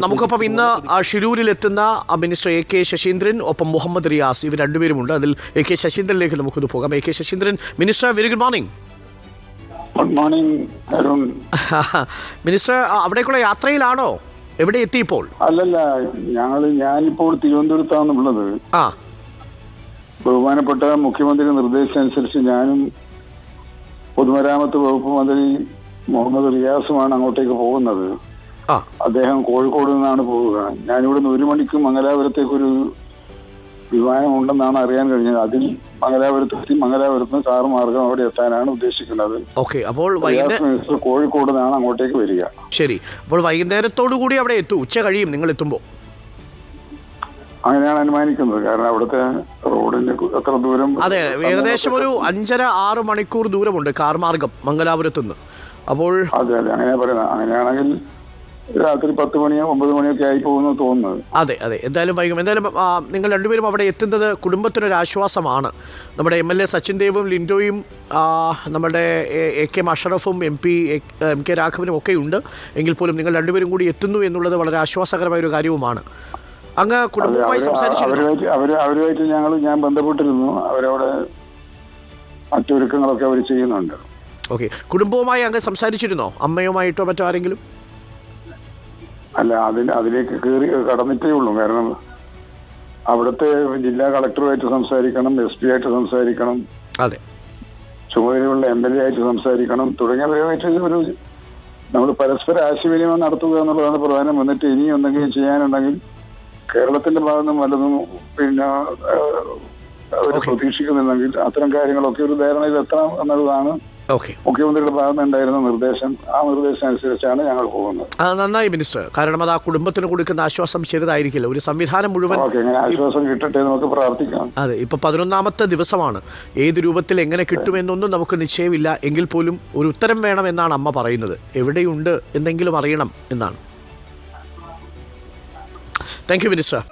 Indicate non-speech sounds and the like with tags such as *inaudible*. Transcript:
നമുക്കൊപ്പം ഇന്ന് ഷിരൂരിലെത്തുന്ന ഷിരൂരിൽ എത്തുന്ന ആ, മിനിസ്റ്റർ എ കെ ശശീന്ദ്രൻ ഒപ്പം മുഹമ്മദ് റിയാസ് ഇവർ രണ്ടുപേരുമുണ്ട്. അതിൽ എ കെ ശശീന്ദ്രനിലേക്ക് നമുക്കൊന്ന് പോകാം. A K Saseendran minister very good morning good morning Arun. *laughs* Minister അവിടേക്കുള്ള യാത്രയിലാണോ? എവിടെ എത്തി ഇപ്പോൾ അല്ലല്ല ഞങ്ങൾ ഞാനിപ്പോൾ തിരുവനന്തപുരത്താണുള്ളത് ആ. ബഹുമാനപ്പെട്ട മുഖ്യമന്ത്രി നിർദ്ദേശമനുസരിച്ച് ഞാനും പൊതുമരാമത്ത് വകുപ്പ് മന്ത്രി മുഹമ്മദ് റിയാസുമാണ് അങ്ങോട്ടേക്ക് പോകുന്നത്. അദ്ദേഹം കോഴിക്കോട് നിന്നാണ് പോവുക. ഞാനിവിടുന്ന് ഒരു മണിക്ക് മംഗലാപുരത്തേക്കൊരു വിമാനം ഉണ്ടെന്നാണ് അറിയാൻ കഴിഞ്ഞത്. അതിൽ മംഗലാപുരത്തെത്തി മംഗലാപുരത്ത് നിന്ന് കാർ മാർഗം അവിടെ എത്താനാണ് ഉദ്ദേശിക്കുന്നത്. ഓക്കെ അപ്പോൾ മിനിസ്റ്റർ കോഴിക്കോട് നിന്നാണ് അങ്ങോട്ടേക്ക് വരിക. ശരി. അപ്പോൾ വൈകുന്നേരത്തോടു കൂടി അവിടെ എത്തും. ഉച്ച കഴിയും നിങ്ങൾ എത്തുമ്പോൾ. അങ്ങനെയാണ് അനുമാനിക്കുന്നത്. കാരണം അവിടുത്തെ റോഡിന്റെ എത്ര ദൂരം അതെ ഏകദേശം ഒരു അഞ്ചര ആറ് മണിക്കൂർ ദൂരമുണ്ട് കാർ മാർഗം മംഗലാപുരത്തുനിന്ന്. അപ്പോൾ അതെ അതെ. അങ്ങനെ പറയുന്നത്. അങ്ങനെയാണെങ്കിൽ രാത്രി പത്ത് മണിയോ ഒമ്പത് മണിയൊക്കെ ആയി പോകുന്നു തോന്നുന്നത്. അതെ അതെ. എന്തായാലും വൈകും. എന്തായാലും നിങ്ങൾ രണ്ടുപേരും അവിടെ എത്തുന്നത് കുടുംബത്തിനൊരു ആശ്വാസമാണ് നമ്മുടെ എം എൽ എ സച്ചിൻ ദേവും ലിൻഡോയും നമ്മുടെ എ- കെ മഷറഫും എം പി എം കെ രാഘവനും ഒക്കെ ഉണ്ട്. എങ്കിൽ പോലും നിങ്ങൾ രണ്ടുപേരും കൂടി എത്തുന്നു എന്നുള്ളത് വളരെ ആശ്വാസകരമായ ഒരു കാര്യവുമാണ്. അങ്ങ് കുടുംബമായി കുടുംബവുമായി അവരുമായിട്ട് അവർ അവരുമായിട്ട് ഞങ്ങൾ ഞാൻ ബന്ധപ്പെട്ടിരുന്നു. അവരവിടെ മറ്റൊരുക്കങ്ങളൊക്കെ അവർ ചെയ്യുന്നുണ്ട്. ഓക്കെ. കുടുംബവുമായി അങ്ങ് സംസാരിച്ചിരുന്നോ? അമ്മയുമായിട്ടോ മറ്റോ ആരെങ്കിലും? അല്ല അതിൽ അതിലേക്ക് കയറി കടന്നിട്ടേ ഉള്ളൂ. കാരണം അവിടുത്തെ ജില്ലാ കളക്ടറുമായിട്ട് സംസാരിക്കണം എസ് പി ആയിട്ട് സംസാരിക്കണം അതെ. ചുമതലയുള്ള എം എൽ എ ആയിട്ട് സംസാരിക്കണം തുടങ്ങിയവരുമായിട്ട് ഒരു നമ്മൾ പരസ്പര ആശയവിനിമയം നടത്തുക എന്നുള്ളതാണ് പ്രധാനം. എന്നിട്ട് ഇനി എന്തെങ്കിലും ചെയ്യാനുണ്ടെങ്കിൽ കേരളത്തിന്റെ ഭാഗത്ത് വല്ലതും പിന്നെ അവർ പ്രതീക്ഷിക്കുന്നുണ്ടെങ്കിൽ അത്തരം കാര്യങ്ങളൊക്കെ ഒരു ധാരണയിൽ എത്തണം എന്നുള്ളതാണ് മുഖ്യമന്ത്രിയുടെ ഭാഗത്ത് ഉണ്ടായിരുന്ന നിർദ്ദേശം ആ നിർദ്ദേശം അനുസരിച്ചാണ് ഞങ്ങൾ പോകുന്നത്. ആ, നന്നായി മിനിസ്റ്റർ. കാരണം അത് ആ കുടുംബത്തിന് കൊടുക്കുന്ന ആശ്വാസം ചെറുതായിരിക്കില്ല. ഒരു സംവിധാനം മുഴുവൻ ആശ്വാസം കിട്ടട്ടെ നമുക്ക് പ്രാർത്ഥിക്കാം. അതെ ഇപ്പൊ പതിനൊന്നാമത്തെ ദിവസമാണ്. ഏത് രൂപത്തിൽ എങ്ങനെ കിട്ടുമെന്നൊന്നും നമുക്ക് നിശ്ചയമില്ല. എങ്കിൽ പോലും ഒരു ഉത്തരം വേണം എന്നാണ് അമ്മ പറയുന്നത്. എവിടെയുണ്ട് എന്തെങ്കിലും അറിയണം എന്നാണ്. Thank you minister